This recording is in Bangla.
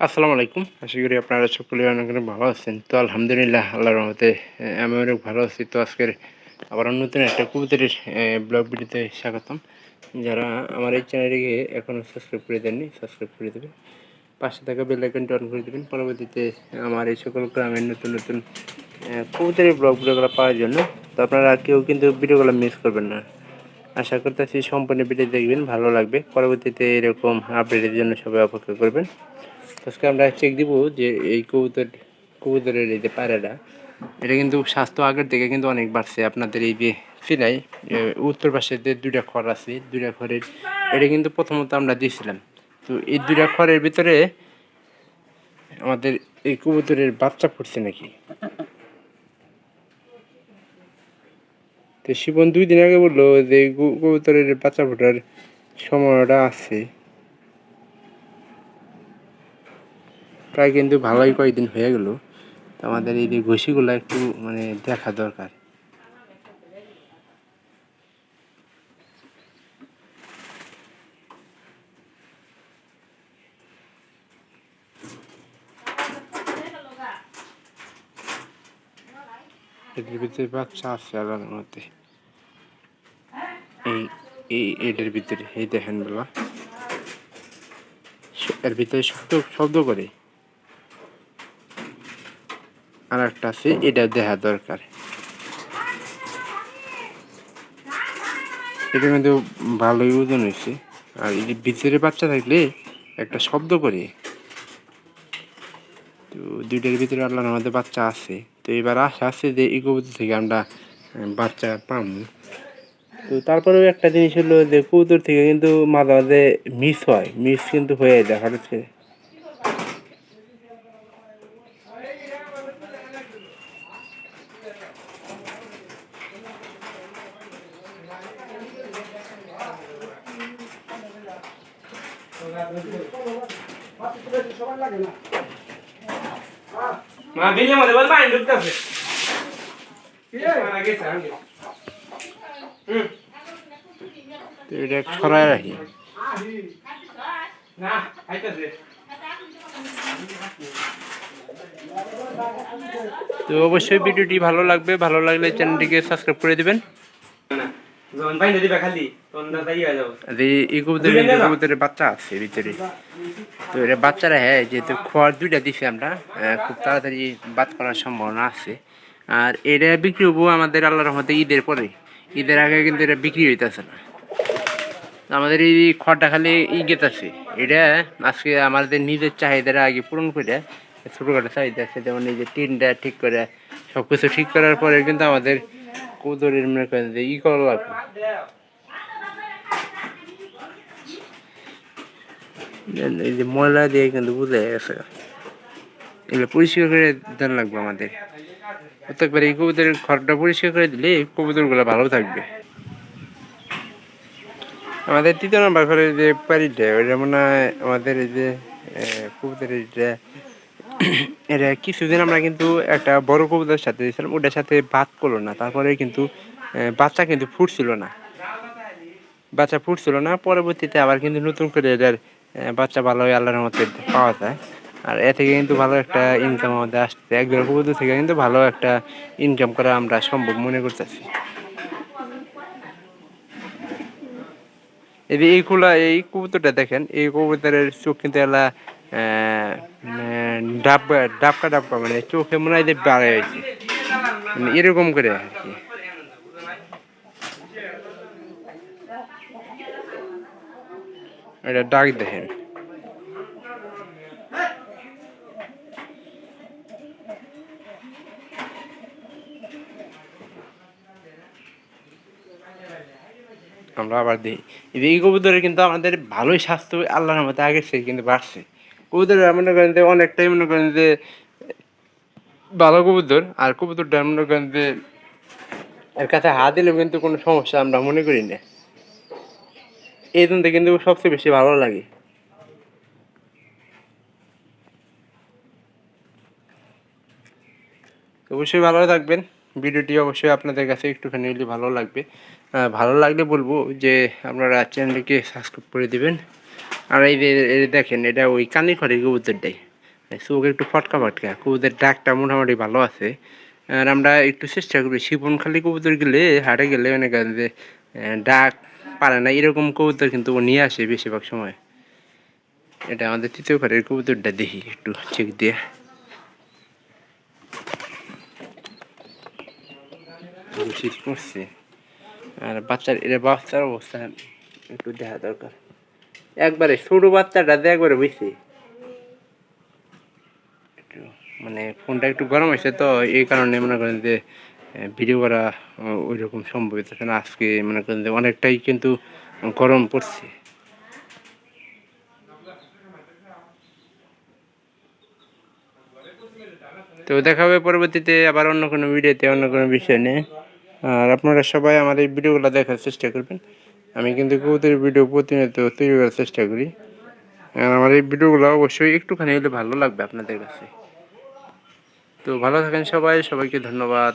আসসালামু আলাইকুম। আশা করি আপনারা সকলে অনেক ভালো আছেন। তো আলহামদুলিল্লাহ আল্লাহ রহমতে আমি অনেক ভালো আছি। তো আজকের আবার নতুন একটা কবুতরের ব্লগ ভিডিওতে স্বাগতম। যারা আমার এই চ্যানেলটিকে এখনও সাবস্ক্রাইব করে দেননি সাবস্ক্রাইব করে দেবেন। পাশে থাকা বেল আইকনটি অন করে দেবেন। পরবর্তীতে আমার এই সকল গ্রামের নতুন নতুন আহ, কবুতরের ব্লগগুলো পাওয়ার জন্য। তো আপনারা কেউ কিন্তু ভিডিওগুলো মিস করবেন না। আশা করতেছি সম্পূর্ণ ভিডিও দেখবেন ভালো লাগবে। পরবর্তীতে এরকম আপডেটের জন্য সবাই অপেক্ষা করবেন। আজকে আমরা চেক দিব যে এই কবুতর, কবুতরের এই যে পায়রাটা, এটা কিন্তু স্বাস্থ্য আগের থেকে কিন্তু অনেক বাড়ছে। আপনাদের এই যে ফিলাই উত্তর পাশে যে দুইটা খড় আছে, দুইটা খড়ের, এটা কিন্তু প্রথমত আমরা দিয়েছিলাম। তো এই দুইটা খড়ের ভিতরে আমাদের এই কবুতরের বাচ্চা ফুটছে নাকি? তো শিবন দুই দিন আগে বলল যে কবুতরের বাচ্চা ফোটার সময়টা আছে। প্রায় কিন্তু ভালোই কয়েকদিন হয়ে গেল। তো আমাদের এই যে ঘষিগুলো একটু মানে দেখা দরকার। এদের ভিতরে বাচ্চা আছে আলাদার মধ্যে এই এই এটার ভিতরে, এই দেখেন বলা এর ভিতরে শব্দ শব্দ করে। আর একটা আছে, এটা দেখা দরকার। এটা কিন্তু ভালোই ওজন হয়েছে। আর এই ভিতরে বাচ্চা থাকলে একটা শব্দ করে। তো দুইটার ভিতরে আল্লাহর মধ্যে বাচ্চা আছে। তো এবার আশা আছে যে এই কবুতর থেকে আমরা বাচ্চা পাবো তো তারপরেও একটা জিনিস হলো যে কবুতর থেকে কিন্তু মাঝে মাঝে মিস হয়। মিস কিন্তু হয়ে যায় হঠাৎ করে। মা বিলে মধ্যে বল ঢুকতেছে। এটা ছড়ায় রাখি। না তো অবশ্যই ভিডিওটি ভালো লাগবে ভালো লাগলে চ্যানেলটিকে সাবস্ক্রাইব করে দেবেন। না। যখন পানি দিবা খালি তখন দাদা যাব। আর এই এই কবুতরের কবুতরের বাচ্চা আছে ভিতরে। তো এটা বাচ্চারা হ্যাঁ যেহেতু খোয়ার দুইটা দিছি আমরা খুব তাড়াতাড়ি বাদ করার সম্ভাবনা আছে। আর এটা বিক্রি হব আমাদের আল্লাহ রহমতে ঈদের পরে। ঈদের আগে কিন্তু এটা বিক্রি হইতেছে না। আমাদের এই খড়টা খালি ই গেতাছে এটা আজকে আমাদের নিজের চাহিদাটা আগে পূরণ করে ছোটোখাটো চাহিদা আছে যেমন এই যে টিনটা ঠিক করে সব কিছু ঠিক করার পরে কিন্তু আমাদের কৌদরের মনে করেন যে ই করা লাগবে এই যে ময়লা দিয়ে কিন্তু বুঝে গেছে এগুলো পরিষ্কার করে দেন লাগবে আমাদের প্রত্যেকবার এই কবুতরের ঘরটা পরিষ্কার করে দিলে এই কবুতরগুলো ভালো থাকবে আমাদের তৃতীয় নম্বর ঘরে যে পারিটা ওটা মনে হয় আমাদের এই যে কবুতরের এটা কিছুদিন আমরা কিন্তু একটা বড় কবুতরের সাথে দিয়েছিলাম, ওটার সাথে বাদ করল না। তারপরে কিন্তু বাচ্চা কিন্তু ফুটছিল না। বাচ্চা ফুটছিল না, পরবর্তীতে আবার কিন্তু নতুন করে এটার বাচ্চা ভালো আল্লাহর মধ্যে পাওয়া যায়। আর এ থেকে কিন্তু ভালো একটা ইনকাম আমাদের আসছে। এক জোড়া কবুতর থেকে কিন্তু ভালো একটা ইনকাম করা আমরা সম্ভব মনে করতেছি। এই খোলা, এই কবুতরটা দেখেন, এই কবুতরের চোখ কিন্তু এলা আহ, উম, ডাব ডাবকা ডাবকা মানে চোখে মনে হয় যে বাড়ে হয়েছে মানে এরকম করে আর কি। এটা ডাক দেখেন। আমরা আবার দিই এই কবুতরের কিন্তু আমাদের ভালোই স্বাস্থ্য আল্লাহর মতো আগের থেকে কিন্তু বাড়ছে। কবুতরের মনে করেন যে অনেকটাই মনে করেন যে ভালো কবুতর, আর কবুতরটা মনে করেন যে এর কাছে হাত দিলেও কিন্তু কোনো সমস্যা আমরা মনে করি না। এই জন্য কিন্তু সবচেয়ে বেশি ভালো লাগে। অবশ্যই ভালো থাকবেন। ভিডিওটি অবশ্যই আপনাদের কাছে একটুখানি হলে ভালো লাগবে। ভালো লাগলে বলব যে আপনারা চ্যানেলটিকে সাবস্ক্রাইব করে দিবেন। আর এই দেখেন, এটা ওই কানি খড়ের কবুতরটাই চোখ একটু ফটকা ফটকা। কবুতরের ডাকটা মোটামুটি ভালো আছে। আর আমরা একটু চেষ্টা করি, শিপনখালি কবুতর গেলে, হাটে গেলে অনেক যে ডাক পারে না। এরকম কবুতর কিন্তু ও নিয়ে আসে বেশিরভাগ সময়। এটা আমাদের তৃতীয় ঘরের কবুতরটা দেখি, একটু চেক দিয়ে। করছে। আর বাচ্চার এটা বাচ্চার অবস্থা একটু দেখা দরকার। একবারে ছোট বাচ্চাটা দিয়ে একবারে বেশি মানে ফোনটা একটু গরম হয়েছে তো, এই কারণে মনে করেন যে ভিডিও করা ওই রকম সম্ভব হচ্ছে না। আজকে মনে করেন যে অনেকটাই কিন্তু গরম পড়ছে। তো দেখা হবে পরবর্তীতে আবার অন্য কোনো ভিডিওতে, অন্য কোনো বিষয় নিয়ে। আর আপনারা সবাই আমার এই ভিডিওগুলো দেখার চেষ্টা করবেন। আমি কিন্তু কবুতরের ভিডিও প্রতিনিয়ত তৈরি করার চেষ্টা করি। আর আমার এই ভিডিওগুলো অবশ্যই একটুখানি হলে ভালো লাগবে আপনাদের কাছে। তো ভালো থাকেন সবাই, সবাইকে ধন্যবাদ।